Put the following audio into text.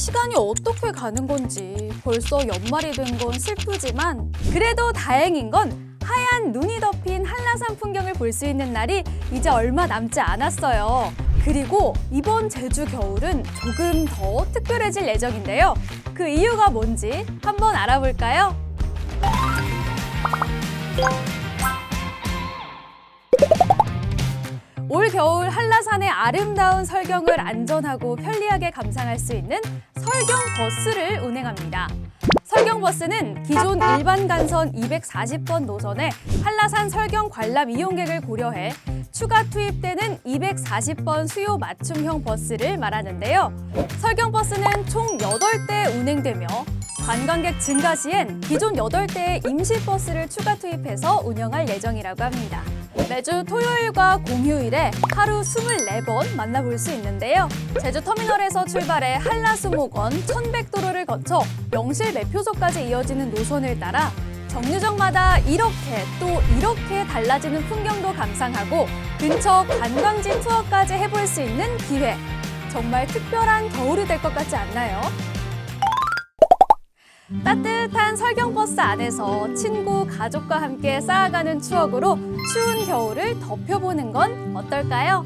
시간이 어떻게 가는 건지 벌써 연말이 된 건 슬프지만 그래도 다행인 건 하얀 눈이 덮인 한라산 풍경을 볼 수 있는 날이 이제 얼마 남지 않았어요. 그리고 이번 제주 겨울은 조금 더 특별해질 예정인데요. 그 이유가 뭔지 한번 알아볼까요? 올 겨울 한라산의 아름다운 설경을 안전하고 편리하게 감상할 수 있는 설경 버스를 운행합니다. 설경 버스는 기존 일반 간선 240번 노선에 한라산 설경 관람 이용객을 고려해 추가 투입되는 240번 수요 맞춤형 버스를 말하는데요. 설경 버스는 총 8대 운행되며 관광객 증가 시엔 기존 8대의 임시 버스를 추가 투입해서 운영할 예정이라고 합니다. 매주 토요일과 공휴일에 하루 24번 만나볼 수 있는데요. 제주 터미널에서 출발해 한라수목원 1100도로를 거쳐 명실 매표소까지 이어지는 노선을 따라 정류장마다 이렇게 또 이렇게 달라지는 풍경도 감상하고 근처 관광지 투어까지 해볼 수 있는 기회. 정말 특별한 겨울이 될 것 같지 않나요? 따뜻한 설경버스 안에서 친구, 가족과 함께 쌓아가는 추억으로 추운 겨울을 덮여보는 건 어떨까요?